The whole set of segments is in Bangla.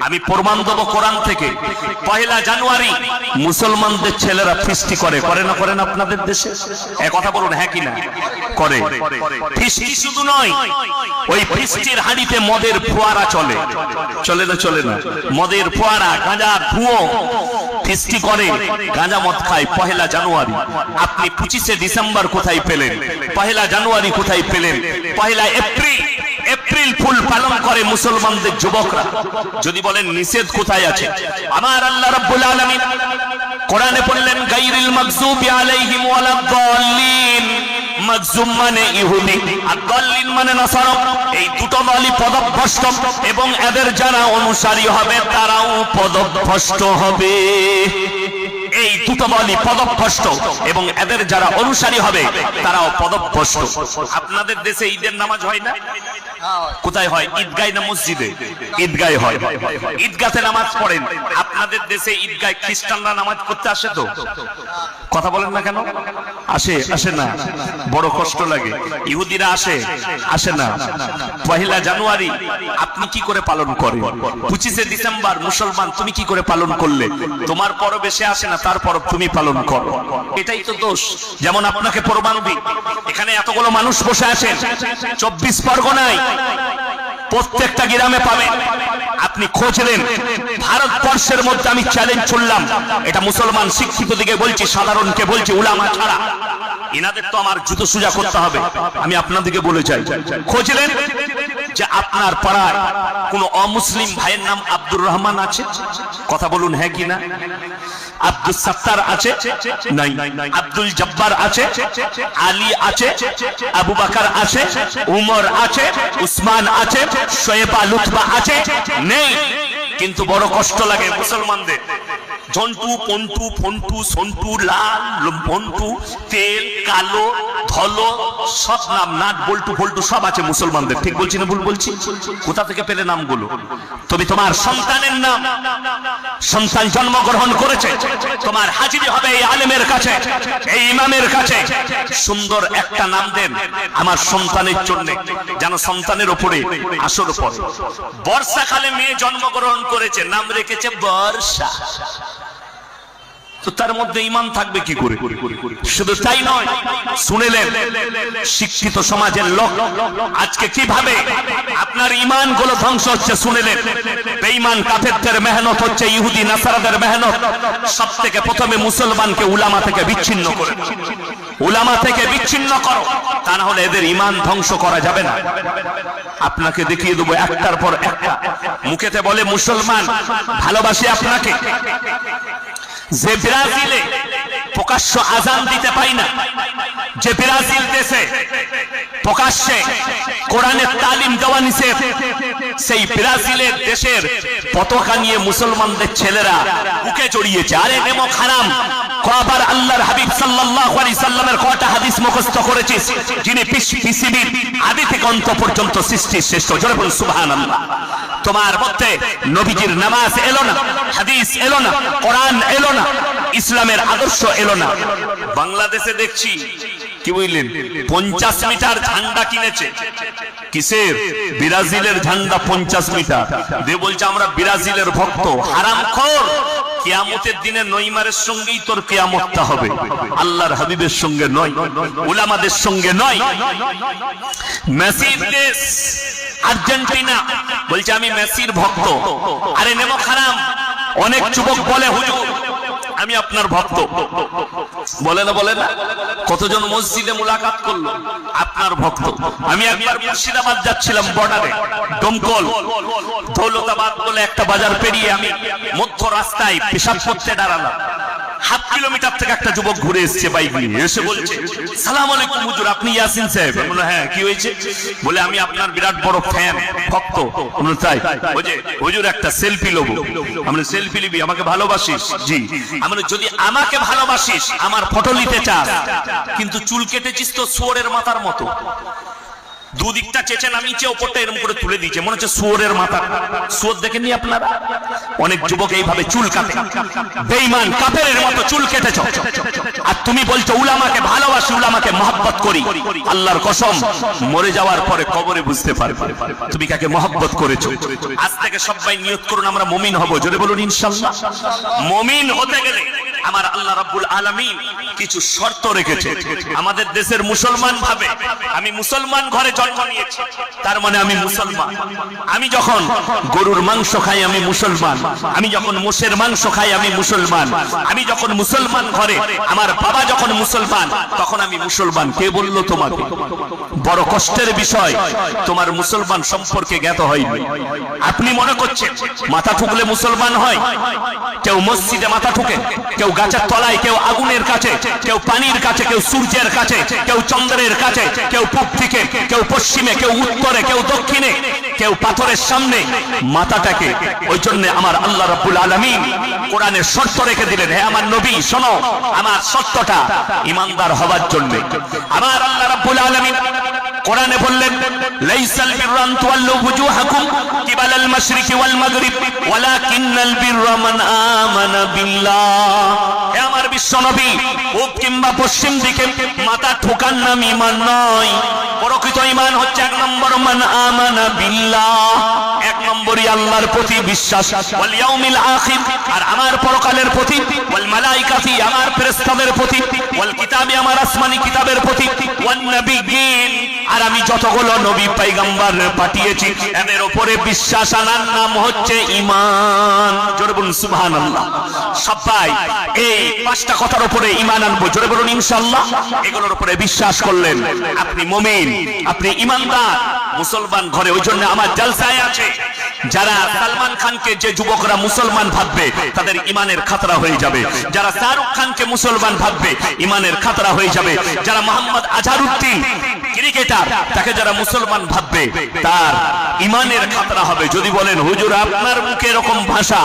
আমি প্রমাণ দেবো কোরআন থেকে। পহেলা জানুয়ারি মুসলমানদের ছেলেরা ফিস্টি করে। করে না করেন আপনাদের দেশে? এ কথা বলুন হ্যাঁ কি না? করে। ফিস্টি শুধু নয়, ওই ফিস্টির হাঁড়িতে মদের ফোয়ারা চলে। চলে না চলে না? মদের ফোয়ারা, গাঁজা, ধুয়ো ফিস্টি করে, গাঁজা মদ খায় পহেলা জানুয়ারি। আপনি পঁচিশে ডিসেম্বর কোথায় পেলেন? পহেলা জানুয়ারি কোথায় পেলেন? পহেলা এপ্রিল এপ্রিল ফুল পালন করে মুসলমানদের যুবকরা। যদি বলেন নিষেধ কোথায় আছে? আমার আল্লাহ রাব্বুল আলামিন কোরআনে বললেন গায়রিল মাগযুবি আলাইহিম ওয়ালাদ-দাল্লিন মাগজুম মানে ইহুদি, আর দল্লিন মানে নাসারা এই দুটো দলই পদভ্রষ্ট, এবং এদের যারা অনুসারী হবে, তারাও পদভ্রষ্ট হবে। এই দুটো দলই পদভ্রষ্ট, এবং এদের যারা অনুসারী হবে, তারাও পদভ্রষ্ট। আপনাদের দেশে ঈদের নামাজ হয় না? কোথায় হয়? ঈদগায় না মসজিদে? ঈদগায় হয়। ঈদগাতে নামাজ পড়েন। আপনাদের দেশে ঈদগায় খ্রিস্টানরা নামাজ পড়তে আসে তো? কথা বলেন না কেন? আসে আসে না। বড় কষ্ট লাগে। ইহুদিরা আসে আসে না। পহেলা জানুয়ারি, আপনি কি করে পালন করেন? পঁচিশে ডিসেম্বর, মুসলমান, তুমি কি করে পালন করলে? তোমার পরব এসে আসে না, তার পরব তুমি পালন করো। এটাই তো দোষ। যেমন আপনাকে প্রমাণ দিই। এখানে এতগুলো মানুষ বসে আছেন। চব্বিশ পরগনায় প্রত্যেকটা গ্রামে পাবেন। আপনি খোঁজ নেন ভারতবর্ষের মধ্যে আমি চ্যালেঞ্জ ছুড়লাম এটা মুসলমান শিক্ষিত দিকে বলছি, সাধারণকে বলছি, উলামা ছাড়া। এনাদের তো আমার জুতো সুজা করতে হবে। আমি আপনাদেরকে বলে চাই খোঁজ নেন যে আপনার পাড়ায় কোন অমুসলিম ভাইয়ের নাম আব্দুর রহমান আছে? কথা বলুন হ্যাঁ কি না? আব্দুল সত্তার আছে? নাই। আব্দুল জব্বার আছে? আলী আছে? আবু বাকার আছে? উমর আছে? উসমান আছে? শোয়েবা লুৎফা আছে? নেই। কিন্তু বড় কষ্ট লাগে মুসলমানদের। জন্টু পন্টু, ফন্টু, সন্টু, লাল মন্টু তেল, কালো ধলো সব নাম নাট, বল্টু ফল্টু সব আছে মুসলমানদের। ঠিক বলছি না ভুল বলছি? কোথা থেকে পেলে নামগুলো? তবে তোমার সন্তানের নাম, সন্তান জন্মগ্রহণ করেছে। তোমার হাজিরি হবে এই আলেমের কাছে, এই ইমামের কাছে। সুন্দর একটা নাম দেন আমার সন্তানের জন্য, যেন সন্তানের ওপরে আসর পড়ে বর্ষাকালে মেয়ে জন্মগ্রহণ করেছে, নাম রেখেছে বর্ষা। তো তার মধ্যে ইমান থাকবে কি করে? শুধু তাই নয়, শুনেলেন, শিক্ষিত সমাজের লোক, আজকে কীভাবে আপনার ইমানগুলো ধ্বংস হচ্ছে শুনেলেন? বেঈমান কাফেরদের মেহনত হচ্ছে ইহুদি নাসারাদের মেহনত। সব থেকে প্রথমে মুসলমানকে উলামা থেকে বিচ্ছিন্ন করে। উলামা থেকে বিচ্ছিন্ন করো। তা না হলে এদের ইমান ধ্বংস করা যাবে না। আপনাকে দেখিয়ে দেবো একটার পর একটা। মুখেতে বলে, মুসলমান, ভালোবাসি আপনাকে। যে ব্রাজিলে প্রকাশ্য আজান দিতে পাই না, যে ব্রাজিল দেশে প্রকাশ্যে কোরআনের তালিম দেওয়া নিষেধ, সেই ব্রাজিলের দেশের পতাকা নিয়ে মুসলমানদের ছেলেরা বুকে জড়িয়েছে আরে নেমো খারাম, কবার আল্লাহর হাবিব সাল্লাল্লাহু আলাইহি সাল্লামের কয়টা হাদিস মুখস্থ করেছিস, যিনি পৃথিবীর আদি থেকে অন্ত পর্যন্ত সৃষ্টির শ্রেষ্ঠ। জোরে বলুন, সুবহানাল্লাহ। তোমার মধ্যে নবীজির নামাজ এলো না, হাদিস এলো না, কোরআন এলো না, ইসলামের আদর্শ এলো না। বাংলাদেশে দেখছি, কি বুঝলেন? পঞ্চাশ মিটার ঝান্ডা কিনেছে। কিসের? ব্রাজিলের ঝান্ডা পঞ্চাশ মিটার। দিয়ে বলছে, আমরা ব্রাজিলের ভক্ত হারাম খোর কিয়ামতের দিনে নইমারের সঙ্গেই তোর কিয়ামতটা হবে। আল্লাহর হাবিবের সঙ্গে নয়, উলামাদের সঙ্গে নয়। মেসির আর্জেন্টিনা, বলছে আমি মেসির ভক্ত। আরে নেমো খারাম, অনেক যুবক বলে, হুজুর আমি আপনার ভক্ত। বলে না বলে না। কতজন মসজিদে মুলাকাত করল? আপনার ভক্ত। আমি একবার মুর্শিদাবাদ যাচ্ছিলাম বর্ডারে। দমকল। দৌলতাবাদ বলে একটা বাজার পেরিয়ে আমি মধ্য রাস্তায় পেশাব করতে দাঁড়ালাম। হাফ কিলোমিটার থেকে একটা যুবক ঘুরে এসছে বাইক নিয়ে। এসে বলছে সালাম আলাইকুম হুজুর আপনি ইয়াসিন সাহেব? হ্যাঁ কি হয়েছে? বলে আমি আপনার বিরাট বড় ফ্যান ভক্ত আমি বললাম, তাই বুঝে হুজুর একটা সেলফি লব। আমরা সেলফি নিবি আমাকে ভালোবাসিস? জি। আমি বললাম, যদি আমাকে ভালোবাসিস আমার ফটো নিতে চাস কিন্তু চুল কেটেছিস তো সোরের মাথার মতো। দুদিকটা চেচে নামিয়েছে, ওপরটা এরকম করে তুলে দিয়েছে। মনে হচ্ছে শুয়োরের মাথা। শুয়োর দেখেননি আপনারা? অনেক যুবক এইভাবে চুল কাটে বেঈমান কাফেরের মতো চুল কেটেছ। আর তুমি বলছো, উলামাকে ভালোবাসি, উলামাকে মহব্বত করি। আল্লাহর কসম, মরে যাওয়ার পরে কবরে বুঝতে পারবে। তুমি কাকে মহব্বত করেছ? আজ থেকে সবাই নিয়ত করুন, আমরা মমিন হব। জোরে বলুন, ইনশাল্লাহ। মমিন হতে গেলে আমার আল্লাহ রাব্বুল আলামিন কিছু শর্ত রেখেছে। আমাদের দেশের মুসলমান ভাবে আমি মুসলমান ঘরে জন্ম নিয়েছি। তার মানে আমি মুসলমান। আমি যখন গরুর মাংস খাই আমি মুসলমান। আমি যখন মোষের মাংস খাই আমি মুসলমান। আমি যখন মুসলমান ঘরে আমার বাবা যখন মুসলমান তখন আমি মুসলমান। কে বলল তোমাকে? বড় কষ্টের বিষয়। তোমার মুসলমান সম্পর্কে জ্ঞাত হয়নি। আপনি মনে করছেন মাথা ঠুকলে মুসলমান হয়? কেউ মসজিদে মাথা ঠুকে, কেউ গাছের তলায়, কেউ আগুনের কাছে, কেউ পানির কাছে, কেউ সূর্যের কাছে, কেউ চন্দ্রের কাছে, কেউ পূর্ব থেকে কেউ পশ্চিমে, কেউ উত্তরে, কেউ দক্ষিণে। কেউ পাথরের সামনে মাথাটাকে, ওই জন্য আমার আল্লাহ রাব্বুল আলামিন কোরআনের শর্ত রেখে দিলেন হ্যাঁ আমার নবী, শোনো, আমার সত্যটা ইমানদার হবার জন্য। আমার আল্লাহ রাব্বুল আলামিন কোরআনে বললেন, লাইসাল বিররান তুয়াল্লু বুজুহাকুম কিবালাল মাশরিকি ওয়াল মাগরিব, ওয়ালাকিন্নাল বিররা মান আমানা বিল্লাহ। হে আমার বিশ্ব নবী, পূব কিংবা পশ্চিম দিকে মাথা ঠোকার নাম ঈমান নয়। প্রকৃত ঈমান হচ্ছে এক নম্বর মান আমানা বিল্লাহ। এক নম্বরই আল্লাহর প্রতি বিশ্বাস। ওয়াল ইয়াউমিল আখির, আর আমার পরকালের প্রতি, ওয়াল মালাইকাতি, আমার ফেরেশতাদের প্রতি, ওয়াল কিতাবি, আমার আসমানি কিতাবের প্রতি, ওয়ান নবিয়্যিন আর আমি যতগুলো নবী পয়গম্বর পাঠিয়েছি, এদের উপরে বিশ্বাস আনার নাম হচ্ছে ঈমান। জোরে বলুন, সুবহানাল্লাহ। সবাই এই পাঁচটা কথার উপরে ঈমান আনব। জোরে বলুন, ইনশাআল্লাহ। এগুলোর উপরে বিশ্বাস করলেন। আপনি মুমিন, আপনি ঈমানদার, মুসলমান ঘরে। ওই জন্য আমার জলসায় আছে, যারা সালমান খানকে যে যুবকরা মুসলমান ভাববে, তাদের ইমানের খাতরা হয়ে যাবে। যারা শাহরুখ খানকে মুসলমান ভাববে ইমানের খাতরা হয়ে যাবে। যারা মোহাম্মদ আজহারউদ্দিন, ক্রিকেটার তাকে যারা মুসলমান ভাববে, তার ইমানের খাতরা হবে। যদি বলেন, হুজুর, আপনার মুখে এরকম ভাষা,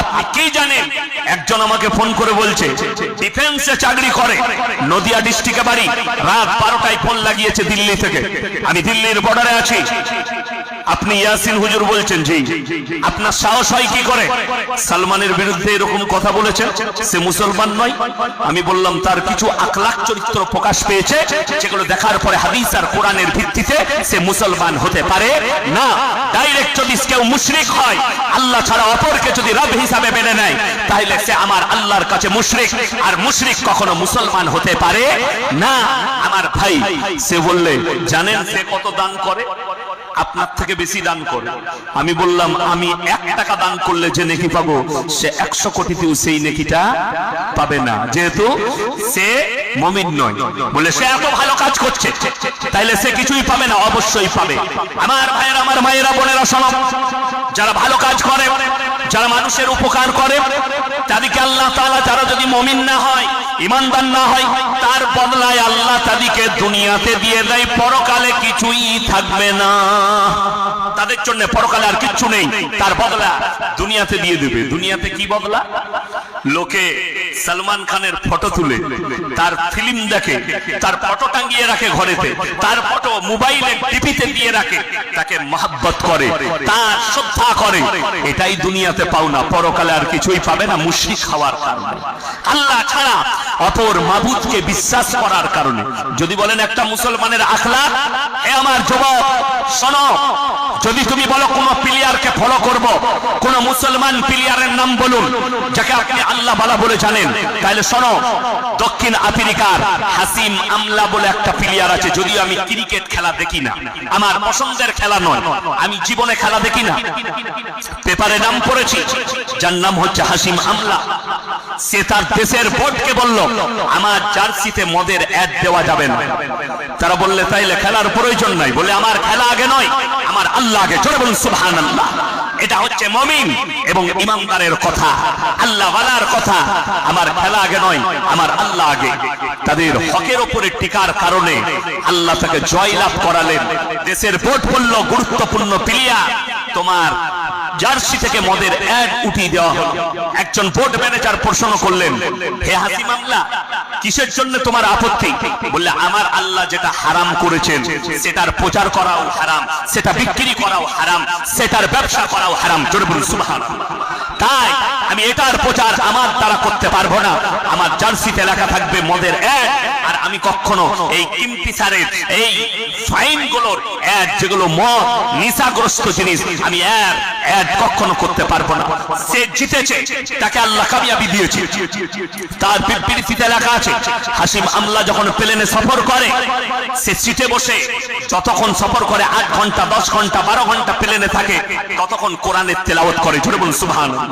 আপনি কি জানেন? একজন আমাকে ফোন করে বলছে, ডিফেন্সে চাকরি করে, নদিয়া ডিস্ট্রিক্টে বাড়ি, রাত বারোটায় ফোন লাগিয়েছে দিল্লি থেকে। আমি দিল্লির বর্ডারে আছি। আপনি ইয়াসিন হুজুর বলছেন জি। আপনার সাহস হয় কি করে? সালমানের বিরুদ্ধে এরকম কথা বলেছেন সে মুসলমান নয়। আমি বললাম তার কিছু আখলাখ চরিত্র প্রকাশ পেয়েছে যেগুলো দেখার পরে হাদিস আর কোরআনের ভিত্তিতে সে মুসলমান হতে পারে না। ডাইরেক্ট যদি কেউ মুশরিক হয় আল্লাহ ছাড়া অপরকে যদি রব হিসাবে মেনে নেয় তাহলে সে আমার আল্লাহর কাছে মুশরিক। আর মুশরিক কখনো মুসলমান হতে পারে না। আমার ভাই সে বললে জানেন সে কত দান করে? আপনার থেকে বেশি দান করে আমি বললাম, আমি এক টাকা দান করলে যে নেকি পাবো, সে একশো কোটিতেও সেই নেকিটা পাবে না। যেহেতু সে মমিন নয়। বলে, সে এত ভালো কাজ করছে, তাইলে সে কিছুই পাবে না, অবশ্যই পাবে। আমার ভাইয়ের, আমার মায়েরা, বোনেরা শোনো যারা ভালো কাজ করে, যারা মানুষের উপকার করে, তাদেরকে আল্লাহ তাআলা, যারা যদি মমিন না হয় ইমানদার না হয়, তার বদলায় আল্লাহ তাদেরকে দুনিয়াতে দিয়ে দেয়, পরকালে কিছুই থাকবে না। তাদের জন্য পরকালে আর কিচ্ছু নেই, তার বদলা দুনিয়াতে দিয়ে দেবে। দুনিয়াতে কি বদলা? লোকে সালমান খানের ফটো তুলে, তার ফিল্ম দেখে, তার ফটো টাঙ্গিয়ে রাখে ঘরেতে, তার ফটো মোবাইলে টিভিতে দিয়ে রাখে, তাকে মহাব্বত করে, তার শ্রদ্ধা করে। এটাই দুনিয়াতে পাও না পরকালে আর কিছুই পাবে না, মুশরিক হওয়ার কারণে। আল্লাহ ছাড়া অপর মাবুদকে বিশ্বাস করার কারণে। যদি বলেন একটা মুসলমানের আখলাক, এ আমার যুবক, শোনো, যদি তুমি বলো কোন প্লেয়ারকে ফলো করব, কোন মুসলমান প্লেয়ারের নাম বলুন, যাকে আপনি আল্লাহ বালা বলে জানেন, তাহলে শোনো, দক্ষিণ আফ্রিকার হাসিম আমলা বলে একটা প্লেয়ার আছে, যদিও আমি ক্রিকেট খেলা দেখি না। আমার পছন্দের খেলা নয়, আমি জীবনে খেলা দেখি না। পেপারে নাম পড়েছি, যার নাম হচ্ছে হাসিম আমলা। সে তার দেশের বোর্ডকে বলল, আমার জার্সিতে মদের অ্যাড দেওয়া যাবে না। তারা বললে, তাইলে খেলার প্রয়োজন নাই। বলে, আমার খেলা আগে নয়, আমার আল্লাহ আগে। জোরে বলুন, সুবহানাল্লাহ। এটা হচ্ছে মমিন এবং ইমানদারের কথা। আল্লাহ ওয়ালার কথা, আমার খেলা আগে নয়, আমার আল্লাহ আগে। তাদের হকের ওপরে টিকার কারণে আল্লাহ তাকে জয়লাভ করালেন। দেশের ভোট মূল্য গুরুত্বপূর্ণ প্লেয়ার, তোমার জার্সি থেকে মদের অ্যাড উঠিয়ে দেওয়া হলো। একজন বোর্ড ম্যানেজার প্রশ্ন করলেন, হে হাসি মামলা, কিসের জন্য তোমার আপত্তি? বললে, আমার আল্লাহ যেটা হারাম করেছেন, সেটার প্রচার করাও হারাম, সেটা বিক্রি করাও হারাম, সেটার ব্যবসা করাও হারাম। জোরে বলুন, সুবহানাল্লাহ। তাই আমি এটার প্রচার আমার দ্বারা করতে পারব না। আমার জার্সিতে লেখা থাকবে মদের অ্যাড আর আমি কখনো এই কিমতি সারের এই ফাইনগুলোর অ্যাড যেগুলো মদ, নিশাগ্রস্ত জিনিস, আমি অ্যাড অ্যাড কখনো করতে পারব না। সে জিতেছে, তাকে আল্লাহ কামিয়াবি দিয়েছে। তার বিবৃতিতে লেখা আছে, হাসিম আমলা যখন প্লেনে সফর করে, সে সিটে বসে, যতক্ষণ সফর করে আট ঘণ্টা, দশ ঘণ্টা, বারো ঘণ্টা প্লেনে থাকে, ততক্ষণ কোরআনের তেলাওয়াত করে। সুবহানাল্লাহ।